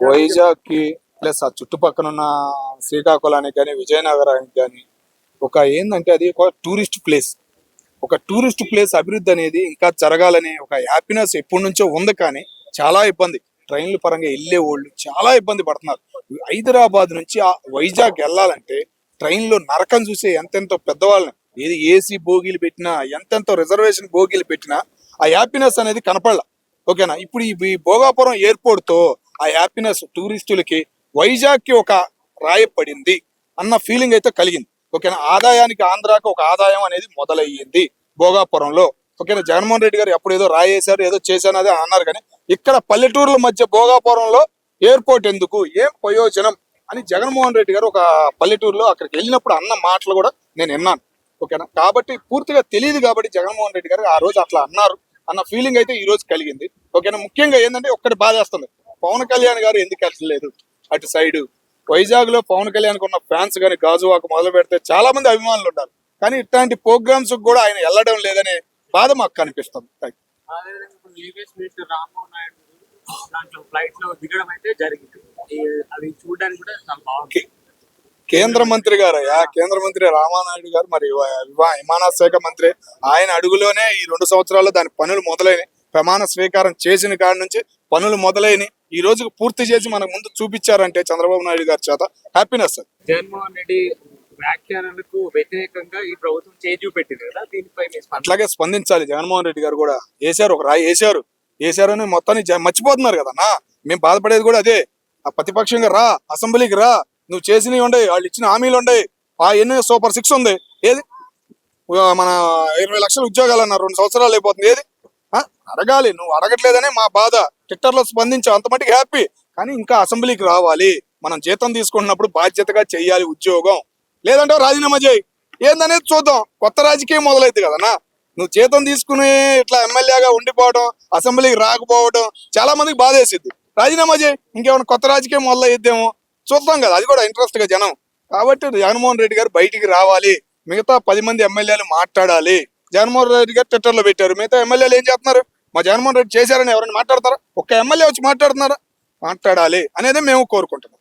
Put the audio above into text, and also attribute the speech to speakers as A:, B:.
A: వైజాగ్కి plus ఆ చుట్టుపక్కల ఉన్న శ్రీకాకుళానికి కానీ విజయనగరానికి కానీ ఒక ఏంటంటే అది ఒక టూరిస్ట్ ప్లేస్. ఒక టూరిస్ట్ ప్లేస్ అభివృద్ధి అనేది ఇంకా జరగాలని ఒక హ్యాపీనెస్ ఎప్పటి నుంచో ఉంది కానీ చాలా ఇబ్బంది. ట్రైన్ల పరంగా వెళ్ళే వాళ్ళు చాలా ఇబ్బంది పడుతున్నారు. హైదరాబాద్ నుంచి ఆ వైజాగ్ వెళ్ళాలంటే ట్రైన్లో నరకం చూసే ఎంతెంతో పెద్దవాళ్ళని ఏది ఏసీ బోగీలు పెట్టినా ఎంతెంతో రిజర్వేషన్ బోగీలు పెట్టినా ఆ హ్యాపీనెస్ అనేది కనపడాల. ఓకేనా? ఇప్పుడు ఈ భోగాపురం ఎయిర్పోర్ట్తో ఆ హ్యాపీనెస్ టూరిస్టులకి వైజాగ్కి ఒక రాయపడింది అన్న ఫీలింగ్ అయితే కలిగింది. ఓకేనా? ఆదాయానికి ఆంధ్రాకి ఒక ఆదాయం అనేది మొదలయ్యింది భోగాపురంలో. ఓకేనా? జగన్మోహన్ రెడ్డి గారు ఎప్పుడు ఏదో రాయేశారు ఏదో చేశాను అదే అన్నారు కానీ ఇక్కడ పల్లెటూరుల మధ్య భోగాపురంలో ఎయిర్పోర్ట్ ఎందుకు? ఏం ప్రయోజనం? అని జగన్మోహన్ రెడ్డి గారు ఒక పల్లెటూరులో అక్కడికి వెళ్ళినప్పుడు అన్న మాటలు కూడా నేను విన్నాను. ఓకేనా? కాబట్టి పూర్తిగా తెలియదు కాబట్టి జగన్మోహన్ రెడ్డి గారు ఆ రోజు అట్లా అన్నారు అన్న ఫీలింగ్ అయితే ఈ రోజు కలిగింది. ఓకేనా? ముఖ్యంగా ఏంటంటే ఒక్కటి బాధేస్తుంది. పవన్ కళ్యాణ్ గారు ఎందుకు వెళ్ళలేదు అటు సైడ్. వైజాగ్లో పవన్ కళ్యాణ్ ఉన్న ఫ్యాన్స్ కానీ గాజువాక మొదలు పెడితే చాలా మంది అభిమానులు ఉన్నారు కానీ ఇట్లాంటి ప్రోగ్రామ్స్ కూడా ఆయన వెళ్ళడం లేదనే బాధ మాకు కనిపిస్తుంది కేంద్ర మంత్రి గారు అయ్యా కేంద్ర మంత్రి రామానాయుడు గారు మరి విమానయాన శాఖ మంత్రి ఆయన అడుగులోనే ఈ రెండు సంవత్సరాల్లో దాని పనులు మొదలైనవి ప్రమాణ స్వీకారం చేసిన కాడి నుంచి పనులు మొదలైనవి ఈ రోజుకు పూర్తి చేసి మనకు ముందు చూపించారంటే చంద్రబాబు నాయుడు గారి చేత హ్యాపీనెస్
B: జగన్మోహన్ రెడ్డి వ్యాఖ్యానాలకు వ్యతిరేకంగా ఈ ప్రభుత్వం చేయి చూపెట్టింది కదా దీనిపై
A: అట్లాగే స్పందించాలి. జగన్మోహన్ రెడ్డి గారు కూడా వేశారు ఒక రాయి వేశారు. వేశారని మొత్తాన్ని మర్చిపోతున్నారు కదా నా? మేము బాధపడేది కూడా అదే. ఆ ప్రతిపక్షంగా రా అసెంబ్లీకి రా. నువ్వు చేసినవి ఉండయి వాళ్ళు ఇచ్చిన హామీలు ఉండయి ఆ ఎన్ని సూపర్ సిక్స్ ఉంది. ఏది? మన ఇరవై లక్షల ఉద్యోగాలు అన్నారు రెండు సంవత్సరాలు అయిపోతుంది. ఏది? అడగాలి. నువ్వు అడగట్లేదనే మా బాధ. ట్విట్టర్లో స్పందించాం. అంత మటుకు హ్యాపీ కానీ ఇంకా అసెంబ్లీకి రావాలి. మనం జీతం తీసుకుంటున్నప్పుడు బాధ్యతగా చేయాలి ఉద్యోగం. లేదంటే రాజీనామా చేయి. ఏందనేది చూద్దాం. కొత్త రాజకీయం మొదలైంది కదనా నువ్వు జీతం తీసుకుని ఇట్లా ఎమ్మెల్యేగా ఉండిపోవడం అసెంబ్లీకి రాకపోవడం చాలా మందికి బాధేసిద్ది. రాజీనామా చేయి. ఇంకేమైనా కొత్త రాజకీయం మొదలైద్దేమో చూద్దాం కదా. అది కూడా ఇంట్రెస్ట్గా జనం. కాబట్టి జగన్మోహన్ రెడ్డి గారు బయటికి రావాలి. మిగతా పది మంది ఎమ్మెల్యేలు మాట్లాడాలి. జగన్మోహన్ రెడ్డి గారు ట్విట్టర్లో పెట్టారు. మిగతా ఎమ్మెల్యేలు ఏం చేస్తున్నారు? మా జగన్మోహన్ రెడ్డి చేశారని ఎవరైనా మాట్లాడతారా? ఒక్క ఎమ్మెల్యే వచ్చి మాట్లాడుతున్నారా? మాట్లాడాలి అనేది మేము కోరుకుంటున్నాం.